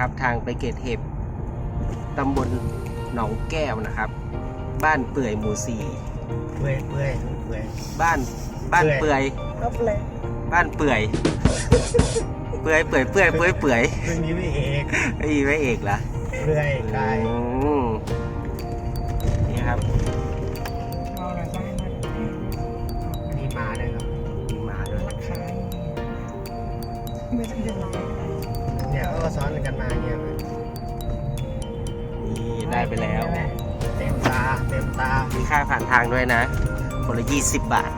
นะครับ ทางไปเกตเห็บตำบลหนองแก้วนะครับ บ้านเปื่อยหมู่สี่เปื่อยเปื่อยเปื่อยบ้านบ้านเปื่อยครับเลยบ้านเปื่อยเปื่อยเปื่อยเปื่อยเปื่อยเปื่อยเรื่องนี้ไม่เอกไอ้ยพระเอกเหรอเปื่อยกายอืมนี่ครับเอาอะไรบ้างมามีหมาด้วยครับมีหมาด้วยราคาไม่ต้องจะร้ายอะไร เนี่ยเขาก็ซ้อนกันมาเนี่ยนี่ได้ไปแล้ว เต็มตาเต็มตามีค่าผ่านทางด้วยนะ คนละยี่สิบบาท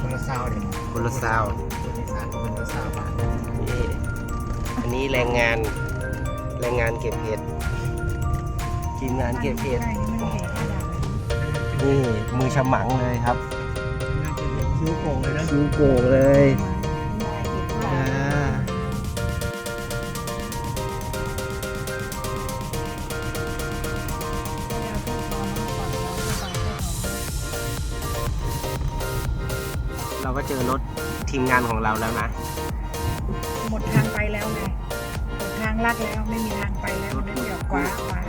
คนละซาวเนี่ยคนละซาวคนที่สามคนละซาวบาทนี่อันนี้แรงงานแรงงานเก็บเห็ดทีมงานเก็บเห็ดได้ไม่ได้ขนาดนั้นนี่มือฉมังเลยครับน่าจะเป็นคิ้วโก่งเลยนะคิ้วโก่งเลย เราก็เจอรถทีมงานของเราแล้วนะ หมดทางไปแล้วไงหมดทางลัดแล้วไม่มีทางไปแล้วนั่นเดี๋ยวกว้าขวา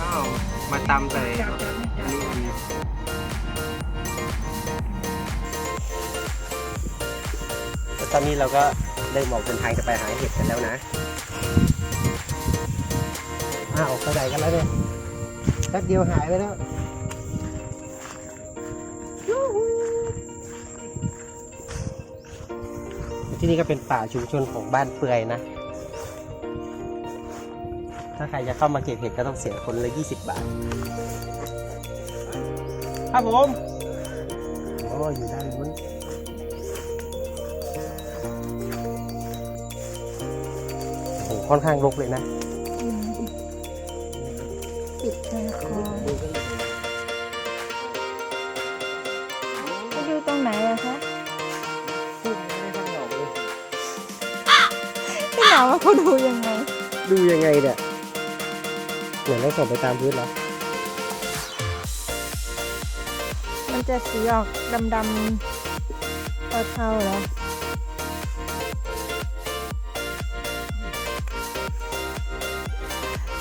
อ้าวมาตำใส่จับจับอันนี้อันนี้แล้วตอนนี้เราก็เริ่มออกเดินทางจะไปหาเห็ดกันแล้วนะ อ้าวไปไหนกันแล้วเนี่ยแป๊บเดียวหายไปแล้วยูฮูที่นี่ก็เป็นป่าชุมชนของบ้านเปื่อยนะ ถ้าใครจะเข้ามาเก็บเห็ดก็ต้องเสียคนละ 20 บาท ครับผมโอ้อยู่ด้านนู้นโอ้โหค่อนข้างรกเลยนะอืม ปิดแค่คอไปดูตรงไหนอะคะพี่หนาวว่าเขาดูยังไง ดูยังไงเนี่ยเหมือนเราส่งไปตามพื้นแล้วมันจะสีออกดำๆเทาๆเหรอ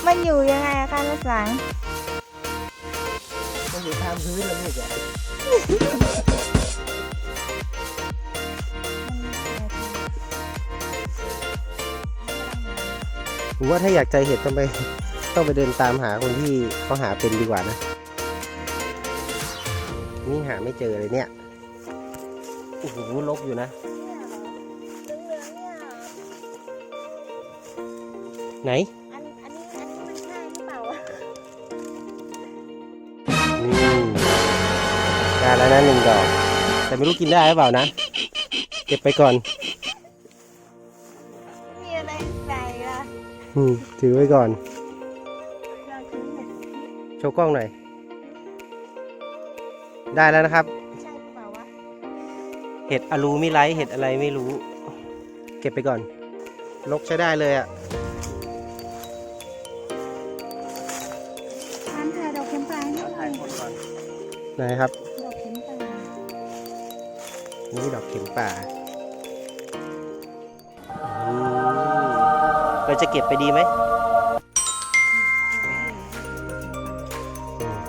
มันอยู่ยังไงอาการรักษามัน อยู่ตามพื้นแล้วนี่แกผมว่าถ้าอยากใจเห็ดต้องไปต้องไปเดินตามหาคนที่เขาหาเป็นดีกว่านะ นี่หาไม่เจอเลยเนี่ยโอ้โหลกอยู่นะ ไหน ได้แล้วนะหนึ่งดอก แต่ไม่รู้กินได้หรือเปล่านะ เก็บไปก่อน มีอะไรใส่ละอืมถือไว้ก่อน เราถึงเนี่ยโชว์กล้องหน่อย ได้แล้วนะครับ ใช่หรือเปล่าวะเห็ดอลูมิไลท์เห็ดอะไรไม่รู้ เก็บไปก่อนลกใช้ได้เลยอะทานถ่ายดอกเข็มปลายนิดหน่อยไหนครับ นี่ดอกเข็มป่าอืมเราจะเก็บไปดีไหมอืม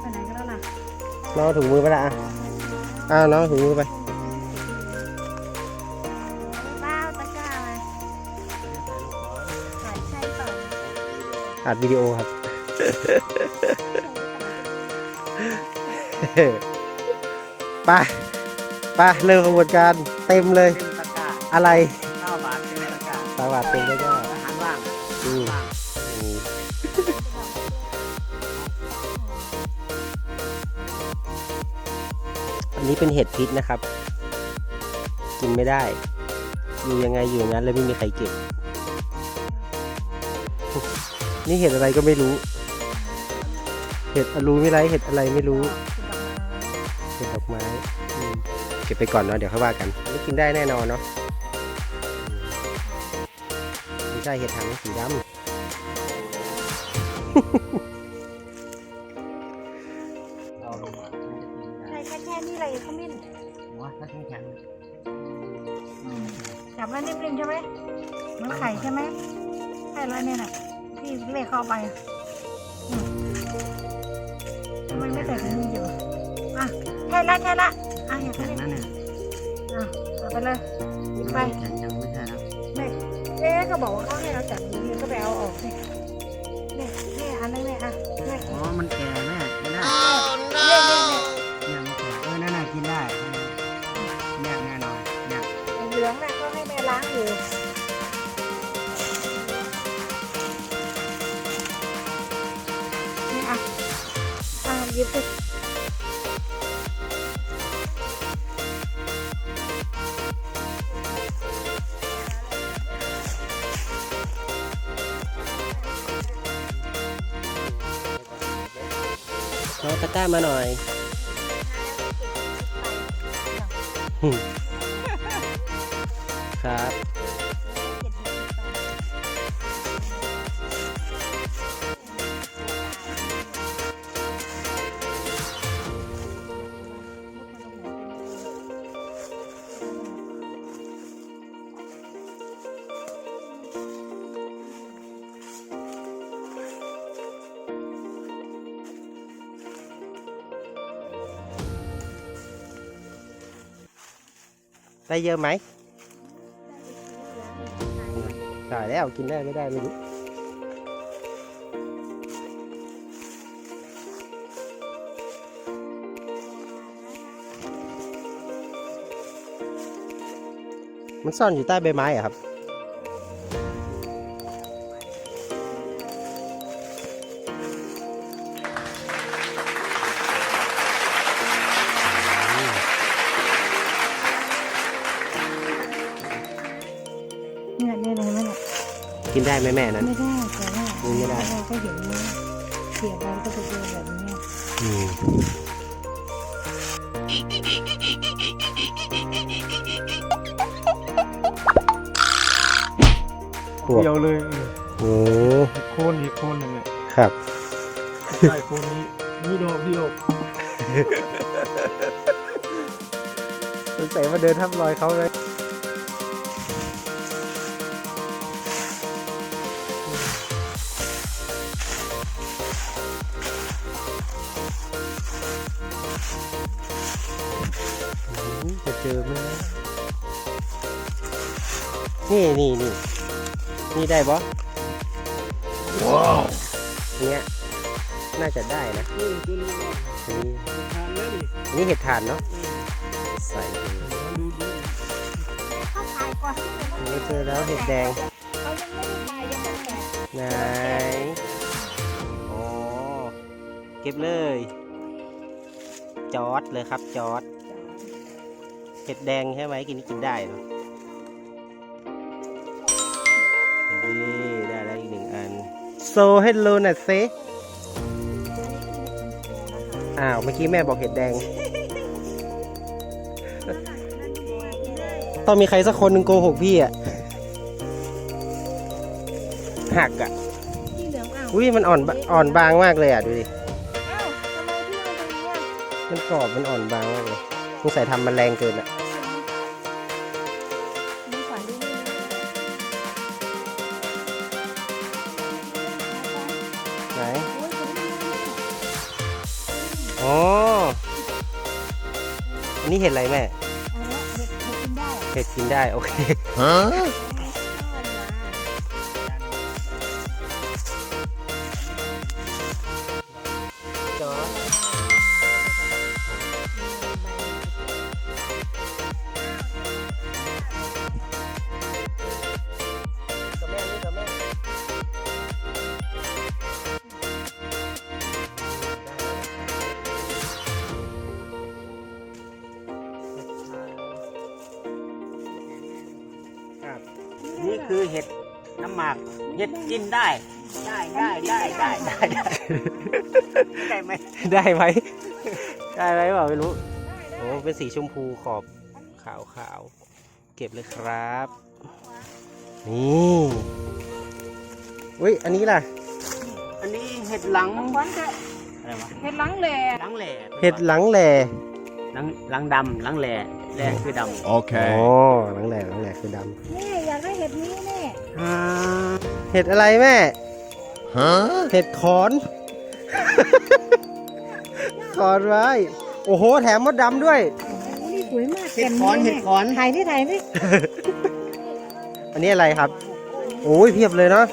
ไปไหนก็แล้วล่ะน้องเอาถุงมือไปละอะอ้าวน้องเอาถุงมือไป ว้าวตะกร้ามาถ่ายใช่เปล่าอัดวิดีโอครับ ไปไปเริ่มกระบวนการเต็มเลย เป็นตะกร้าอะไรเก้าบาทเป็นตะกร้าสวัสดีเต็มเลยก็อาหารว่างอืมว่างอืมอันนี้เป็นเห็ดพิษนะครับ กินไม่ได้ อยู่ยังไงอยู่อย่างนั้นเลยไม่มีใครเก็บ นี่เห็ดอะไรก็ไม่รู้ เห็ดอลูไม่ไรเห็ดอะไรไม่รู้ เก็บไปก่อนเนาะเดี๋ยวค่อยว่ากันอันนี่กินได้แน่นอนเนาะอืมไม่ใช่เห็ดหางสีดำเราลงมาใช่แค่แค่นี้เลยขมิ้นหัวถ้าแข็งแข็งมันนิ่มๆใช่ไหมเหมันไข่ใช่ไหมใช่แล้วเนี่ยน่ะที่เลขเข้าไปอะอืมทำไมไม่ใส่ถุงมืออยู่อะใช่ละใช่ละอะอย่า แข็งไปนั่นเนี่ยอะเอาไปเลยหยิบไปแข็งยังไม่ใช่นะไม่เอ๊ะก็บอกว่าเขาให้เราจับอย่างนี้ก็ไปเอาออกนี่นี่นี่อันนี้เนี่ยอะนี่อ๋อมันแก่แม่ไม่ได้ มาหน่อยครับ ได้เยอะไหมตายแล้วกินได้ไม่ได้ไม่รู้มันซ่อนอยู่ใต้ใบไม้อะครับ ได้ไหมแม่นั้น ไม่ได้แต่ว่าไม่ได้ เราก็เห็นว่าเขียนไปก็จะเจอแบบนี้อืมเดียวเลยโอ้โคนอีกโคนหนึ่งเนี่ยครับ ใช่โคนนี้นี่โดพี่โดสงสัยมาเดินทับรอยเขาเลย นี่นี่นี่นี่ได้ปะว้าวเนี้ยน่าจะได้นะอันนี้อันนี้เห็ดถ่านเนาะใส่เลยเขาขายก่อนอันนี้เจอแล้วเห็ดแดงเขายังไม่ได้ขายยังไม่แตกไหนอ๋อเก็บเลย จอดเลยครับจอดเห็ดแดงใช่ไหมกินนี่กินได้เนาะ นี่ได้แล้วอีกหนึ่งอัน โซเฮลโลน่ะเซอ้าว เมื่อกี้แม่บอกเห็ดแดง ต้องมีใครสักคนหนึ่งโกหกพี่อะ หักอะ ที่เหลืองอ้าวอุ้ยมันอ่อนบอ่อนบางมากเลยอะ ดูดิ อ้าวทำไมพี่มันเป็นอย่างเงี้ยมันกรอบมันอ่อนบางมากเลยสงสัยทำมันแรงเกินอะ เห็ดอะไรแม่เอาละเห็ดเห็ดกินได้ เห็ดกินได้ โอเคากเห็ดกินได้ ได้ได้ได้ได้ได้ได้ไหมได้ไหมได้ไหมเปล่าไม่รู้โอ้เป็นสีชมพูขอบขาวขาวเก็บเลยครับ นี่อุ้ยอันนี้ล่ะ อันนี้เห็ดหลังเถอะไรวะเห็ดหลังแหล่หลังแหล่เห็ดหลังแหล่หลังหลังดำหลังแหล่แดงคือดอ๋ Okay. อหลังแหลกหลังแหลกคือดำนี่อยากได้เห็ดนี้นี่ำ เห็ดอะไรแม่ Huh? เห็ดขอน ขอนไว้ โอ้โห แถมมดดำด้วยโอ้นี่สวยมากำเห็ดขอนเห็ดขอนถ่ายที่ถ่ายที่อันนี้อะไรครับ โอ้ยเพียบเลยเนาะ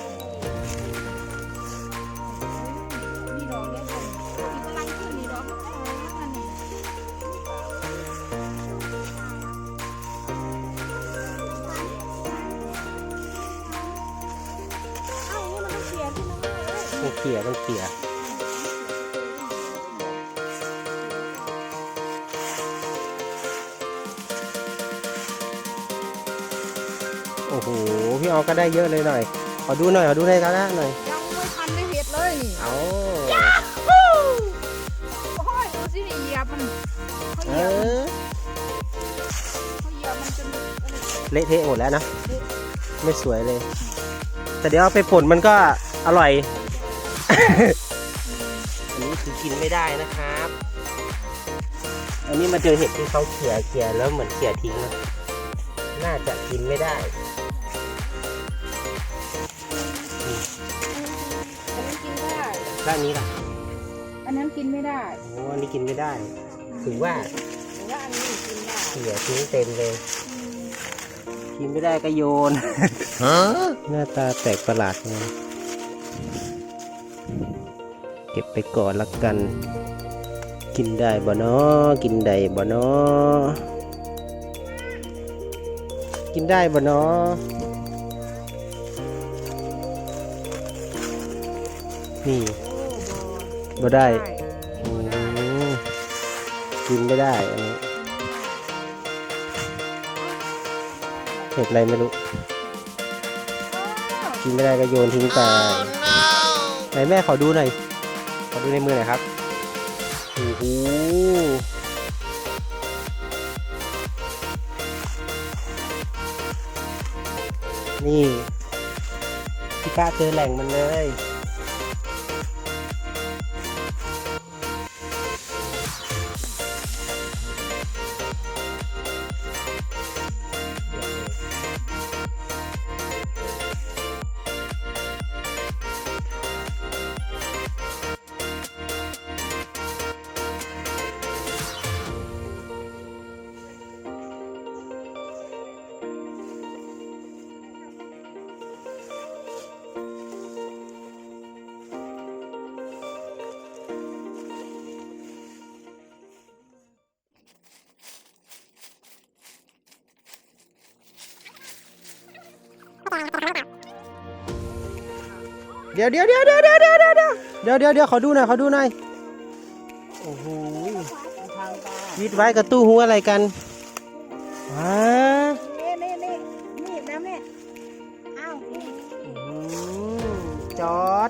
เยอะเลยหน่อย ขอดูหน่อย ขอดูในกระดาษหน่อย ยังไม่ทันได้เห็ดเลยนี่เอาโอ้ยดูสินี่เหยียบมันเขาเอเหยียบอเขาเหยียบมันจนเละเทะหมดแล้วนะ ไม่สวยเลย แต่เดี๋ยวเอาไปป่นมันก็อร่อย อันนี้คือกินไม่ได้นะครับ อันนี้มาเจอเห็ดที่เขาเขี่ยเขี่ยแล้วเหมือนเขี่ยทิ้งนะน่าจะกินไม่ได้ ด้ด้านนี้ล่ะอันนั้นกินไม่ได้โอ้อันนี้กินไม่ได้ ถือว่าหรือว่าอันนี้กินได้เขี่ยทิ้งเต็มเลย กินไม่ได้ก็โยน Huh? หน้าตาแปลกประหลาดเลยเก็บไปก่อนละกัน กินได้บ่เนาะกินได้บ่เนาะกินได้บ่เนาะนี่ บ่ได้อืมกินไม่ได้อันนี้เห็ดอะไรไม่รู้ กินไม่ได้ก็โยนทิ้งไปไหนแม่ขอดูหน่อย ขอดูในมือหน่อยครับโอ้โหนี่พี่ป้าเจอแหล่งมันเลย เดี๋ยวเดี๋ยวเดี๋ยวเดี๋ยวเดี๋ยวเดี๋ยวเดี๋ยวเดี๋ยวเดี๋ยวเดี๋ยวขอดูหน่อยขอดูหน่อยโอ้โหวิดไว้กับตู้หูอะไรกันอ่านี่นี่นี่นี่แล้วเนี่ยอ้าวนี่อืมจอด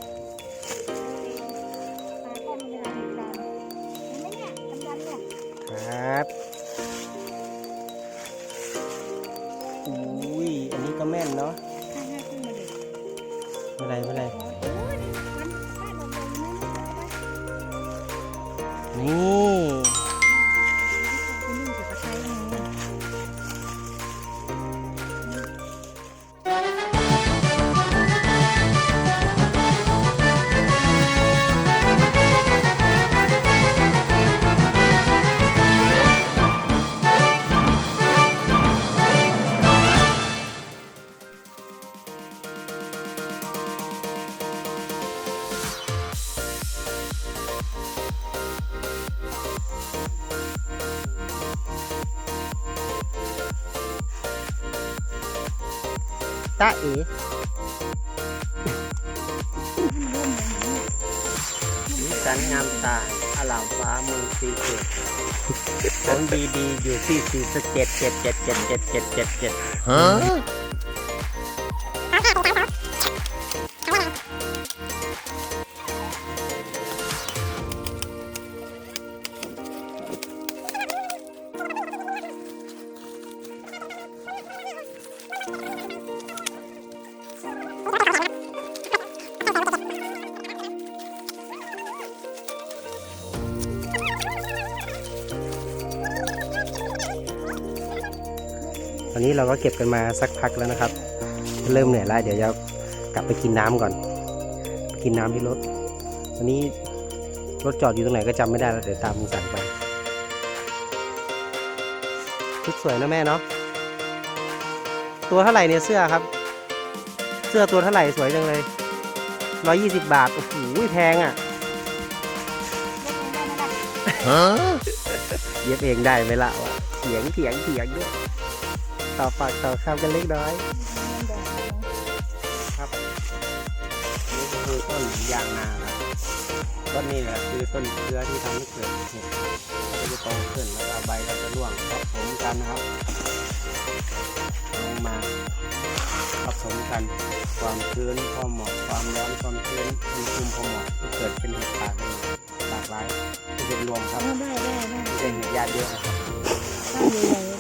ตาเอ๋สีสันงามตาอลามฟ้าเมืองสีเกตของดีๆอยู่ที่สีสะเจ็ดเจ็ดเจ็ดเจ็ดเจ็ดเจ็ดเจ็ดเจ็ด Huh? วั ก็เก็บกันมาสักพักแล้วนะครับ เริ่มเหนื่อยแล้วเดี๋ยวจะกลับไปกินน้ำก่อนไปกินน้ำที่รถวันนี้รถจอดอยู่ตรงไหนก็จำไม่ได้แล้วเดี๋ยวตามลุงสันไปชุดสวยนะแม่เนาะตัวเท่าไหร่เนี่ยเสื้อครับ เสื้อตัวเท่าไหร่สวยจังเลยร้อยี่สิบบาทโอ้โหแพงอะ Huh? เย็บเองได้ไหมล่ะวะเถียงเถียงเถียงด้วย ต่อปากต่อคำกันเล็กน้อยนี่ก็คือต้นยางนาครับต้นนี้แหละคือต้นเชื้อที่ทำให้เกิดเห็ดก็จะโตขึ้นแล้วก็ใบก็จะร่วงทับผมกันนะครับลงมาผสมกันความชื้นความเหมาะความร้อนความชื้นอุณหภูมิพอเหมาะก็เกิดเป็นเห็ดป่าได้หลากหลายที่เป็นรวมครับได้ได้ได้ไม่ใช่เห็ดญาติเยอะนะครับ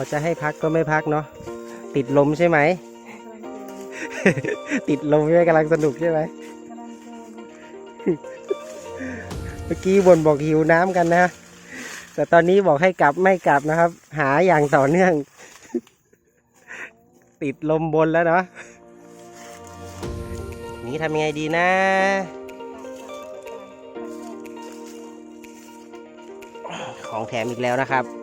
อจะให้พักก็ไม่พักเนาะติดลมใช่ไหม ติดลมใช่ไหมกำลังสนุกใช่ไหมเมื่อกี้บนบอกหิวน้ำกันนะแต่ตอนนี้บอกให้กลับไม่กลับนะครับ หาอย่างต่อเนื่อง ติดลมบนแล้วเนาะนี่ทำยังไงดีนะของแถมอีกแล้วนะครับ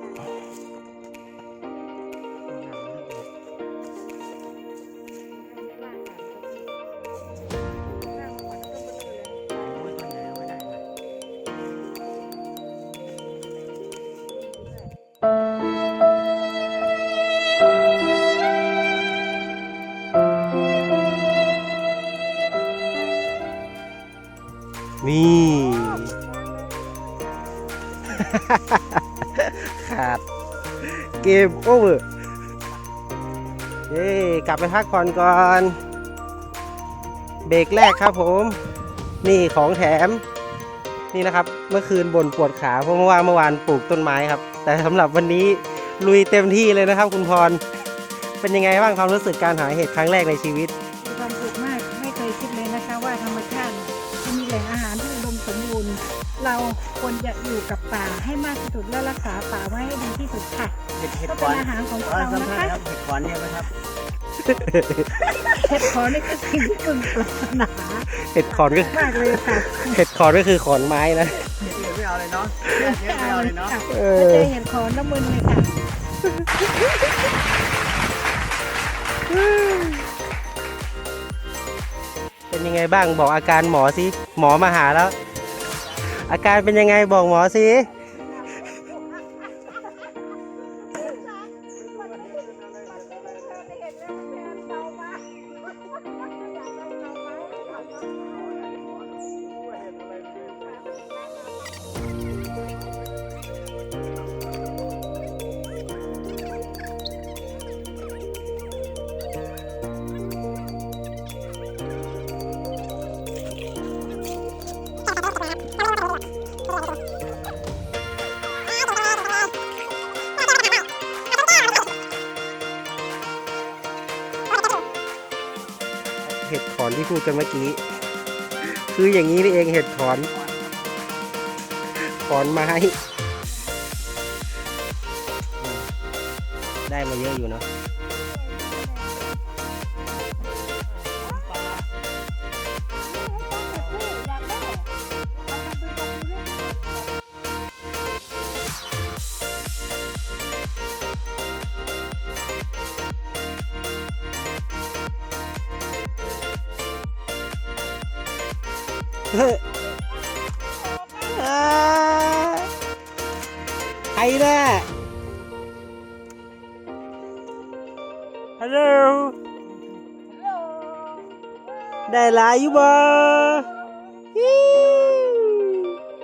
ขาด เกมโอเวอร์เย้กลับไปพักผ่อนก่อน เบรกแรกครับผม นี่ของแถม นี่นะครับ เมื่อคืนบ่นปวดขาเพราะเมื่อวานเมื่อวานปลูกต้นไม้ครับ แต่สำหรับวันนี้ลุยเต็มที่เลยนะครับ คุณพร เป็นยังไงบ้างความรู้สึกการหาเห็ดครั้งแรกในชีวิต จะอยู่กับป่าให้มากที่สุดและรักษาป่าไว้ให้ดีที่สุดค่ะเห็ดเห็ดก็ขเป็นอนอาหารของขอเราสัมนะภาษคะณ์ครับเห็ดขอนเนี่ยไหมครับ เห็ดขอนี่ก็สิ่งที่พึงปรารถนาเห็ดขอนก็มากเลยค่ะเห็ดขอนก็คือขอนไม้นะ เห็ดอื่นไม่เอาเลยเนาะเห็ดเยอะไม่เอาเลยเนาะค่ะเอถ้าอเจอเห็ดขอน้ำมึนเลยค่ะ เป็นยังไงบ้างบอกอาการหมอสิหมอมาหาแล้ว อาการเป็นยังไงบอกหมอสิ ที่พูดกันเมื่อกี้ คืออย่างนี้นี่เองเห็ดถอน ถอนไม้ ได้มาเยอะอยู่เนาะ เฮ้ยอ่าใค